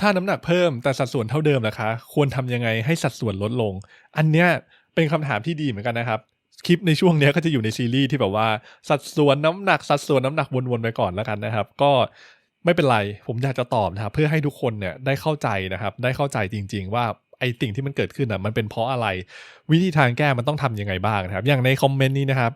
ถ้าน้ำหนักเพิ่มแต่สัดส่วนเท่าเดิมล่ะคะ ควรทำยังไงให้สัดส่วนลดลง อันเนี้ยเป็นคำถามที่ดีเหมือนกันนะครับ คลิปในช่วงนี้ก็จะอยู่ในซีรีส์ที่แบบว่าสัดส่วนน้ำหนักสัดส่วนน้ำหนักวนๆไปก่อนแล้วกันนะครับ ก็ไม่เป็นไร ผมอยากจะตอบนะครับ เพื่อให้ทุกคนเนี่ยได้เข้าใจนะครับ ได้เข้าใจจริง ๆ ว่าไอ้สิ่งที่มันเกิดขึ้นอะมันเป็นเพราะอะไร วิธีทางแก้มันต้องทำยังไงบ้างนะครับ อย่างในคอมเมนต์นี้นะครับ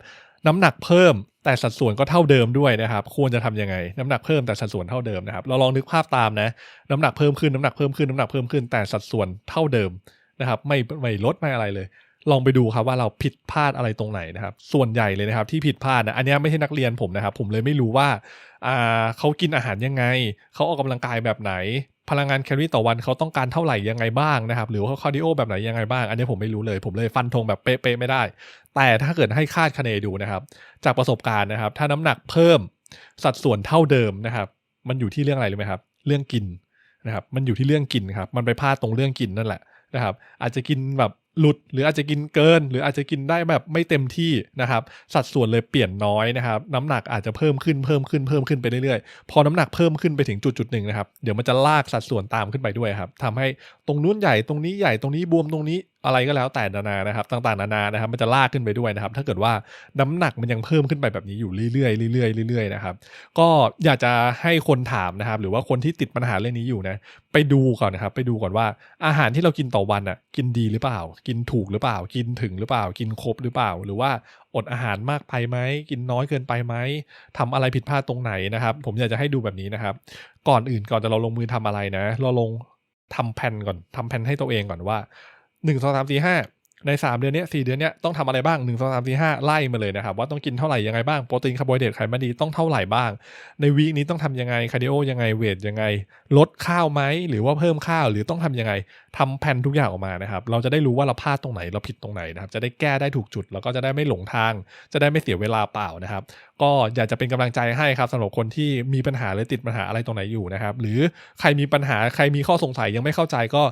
น้ำหนักเพิ่มแต่สัดส่วนก็เท่าเดิมด้วยนะครับ ควรจะทำยังไง น้ำหนักเพิ่มแต่สัดส่วนเท่าเดิมนะครับ เราลองนึกภาพตามนะ น้ำหนักเพิ่มขึ้นน้ำหนักเพิ่มขึ้นน้ำหนักเพิ่มขึ้นแต่สัดส่วนเท่าเดิมนะครับ ไม่ไม่ลดไม่อะไรเลย ลองไปดูครับว่าเราผิดพลาดอะไรตรงไหนนะครับ ส่วนใหญ่เลยนะครับที่ผิดพลาดนะอันนี้ไม่ใช่นักเรียนผมนะครับ ผมเลยไม่รู้ว่าอ่าเขากินอาหารยังไง เขาออกกำลังกายแบบไหน พลังงานแคลอรี่ต่อวันเขาต้องการเท่าไหร่ยังไงบ้างนะครับ หรือว่าเขาคาร์ดิโอแบบไหนยังไงบ้าง อันนี้ผมไม่รู้เลย ผมเลยฟันธงแบบเป๊ะๆไม่ได้ แต่ถ้าเกิดให้คาดคะเนดูนะครับ จากประสบการณ์นะครับ ถ้าน้ำหนักเพิ่มสัดส่วนเท่าเดิมนะครับ มันอยู่ที่เรื่องอะไรรู้ไหมครับ เรื่องกินนะครับ มันอยู่ที่เรื่องกินครับ มันไปพลาดตรงเรื่องกินนั่นแหละนะครับ อาจจะกินแบบ หลุดหรืออาจจะกินเกิน หรืออาจจะกินได้แบบไม่เต็มที่นะครับ สัดส่วนเลยเปลี่ยนน้อยนะครับ น้ำหนักอาจจะเพิ่มขึ้นเพิ่มขึ้นเพิ่มขึ้นไปเรื่อยๆ พอน้ำหนักเพิ่มขึ้นไปถึงจุดจุดหนึ่งนะครับ เดี๋ยวมันจะลากสัดส่วนตามขึ้นไปด้วยครับทำให้ตรงนู้นใหญ่ตรงนี้ใหญ่ตรงนี้บวมตรงนี้ อะไรก็แล้วแต่นานานะครับต่างๆนานานะครับมันจะลากขึ้นไปด้วยนะครับ ถ้าเกิดว่าน้ำหนักมันยังเพิ่มขึ้นไปแบบนี้อยู่เรื่อยๆเรื่อยๆเรื่อยๆนะครับก็อยากจะให้คนถามนะครับ หรือว่าคนที่ติดปัญหาเรื่องนี้อยู่นะ ไปดูก่อนนะครับ ไปดูก่อนว่าอาหารที่เรากินต่อวันอะกินดีหรือเปล่า กินถูกหรือเปล่า กินถึงหรือเปล่า กินครบหรือเปล่า หรือว่าอดอาหารมากไปไหมกินน้อยเกินไปไหมทำอะไรผิดพลาดตรงไหนนะครับ ผมอยากจะให้ดูแบบนี้นะครับ ก่อนอื่นก่อนจะเราลงมือทำอะไรนะ เราลงทำแผนก่อนทำแผนให้ตัวเองก่อนว่า หนึ่งสองสามสี่ห้าใน 3 เดือนเนี้ยสี่เดือนเนี้ยต้องทำอะไรบ้าง 1 2 3 4 5 ไล่มาเลยนะครับ ว่าต้องกินเท่าไหร่ยังไงบ้างโปรตีนคาร์โบไฮเดรตไขมันดีต้องเท่าไหร่บ้าง ในวีคนี้ต้องทำยังไงคาร์ดิโอยังไงเวทยังไง ลดข้าวไหมหรือว่าเพิ่มข้าวหรือต้องทำยังไง ทำแผนทุกอย่างออกมานะครับ เราจะได้รู้ว่าเราพลาดตรงไหนเราผิดตรงไหนนะครับ จะได้แก้ได้ถูกจุด แล้วก็จะได้ไม่หลงทาง จะได้ไม่เสียเวลาเปล่านะครับ ก็อยากจะเป็นกำลังใจให้ครับสำหรับคนที่มีปัญหาหรือติดปัญหาอะไรตรงไหนอยู่นะครับ หรือใครมีปัญหาใครมีข้อสงสัยยังไม่เข้าใจก็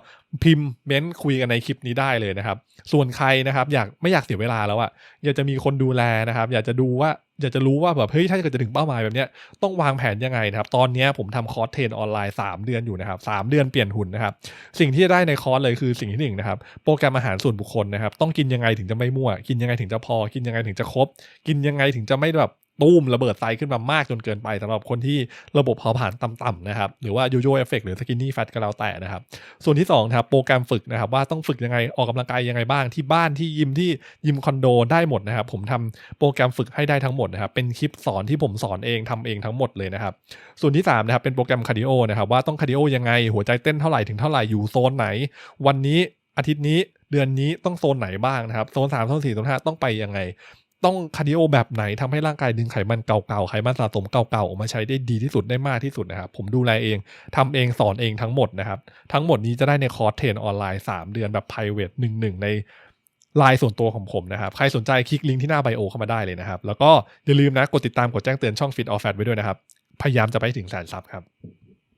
พิมพ์เม้นต์คุยกันในคลิปนี้ได้เลยนะครับ ส่วนใครนะครับ อยากไม่อยากเสียเวลาแล้วอะอยากจะมีคนดูแลนะครับ อยากจะดูว่าอยากจะรู้ว่าแบบเฮ้ยถ้าเกิดจะถึงเป้าหมายแบบเนี้ยต้องวางแผนยังไงนะครับ ตอนนี้ผมทำคอร์สเทรนออนไลน์ 3 เดือนอยู่นะครับสามเดือนเปลี่ยนหุ่นนะครับ สิ่งที่จะได้ในคอร์สเลยคือสิ่งที่หนึ่งนะครับ โปรแกรมอาหารส่วนบุคคลนะครับ ต้องกินยังไงถึงจะไม่มั่ว กินยังไงถึงจะพอ กินยังไงถึงจะครบ กินยังไงถึงจะไม่แบบ ตุ้มระเบิดไซขึ้นมามากจนเกินไปสำหรับคนที่ระบบเผาผลาญต่ำๆนะครับ หรือว่าโยโย่เอฟเฟกหรือสกินนี่แฟตก็แล้วแต่นะครับ ส่วนที่2นะครับโปรแกรมฝึกนะครับ ว่าต้องฝึกยังไงออกกำลังกายยังไงบ้างที่บ้านที่ยิมที่ยิมคอนโดได้หมดนะครับ ผมทำโปรแกรมฝึกให้ได้ทั้งหมดนะครับ เป็นคลิปสอนที่ผมสอนเองทำเองทั้งหมดเลยนะครับ ส่วนที่3นะครับเป็นโปรแกรมคาร์ดิโอนะครับว่าต้องคาร์ดิโอยังไงหัวใจเต้นเท่าไหร่ถึงเท่าไหร่อยู่โซนไหน วันนี้อาทิตย์นี้เดือนนี้ต้องโซนไหนบ้างนะครับโซน3โซน4โซน5ต้องไปยังไง ต้องคาร์ดิโอแบบไหนทำให้ร่างกายดึงไขมันเก่าๆ ไขมันสะสมเก่าๆ ออกมาใช้ได้ดีที่สุดได้มากที่สุดนะครับ ผมดูแลเองทำเองสอนเองทั้งหมดนะครับ ทั้งหมดนี้จะได้ในคอร์สเทรนออนไลน์ 3 เดือนแบบ private 1 1ในไลน์ส่วนตัวของผมนะครับ ใครสนใจคลิกลิงก์ที่หน้าไบโอเข้ามาได้เลยนะครับ แล้วก็อย่าลืมนะ กดติดตามกดแจ้งเตือนช่อง Fit or Fat ไว้ด้วยนะครับ พยายามจะไปถึงแสนซับครับ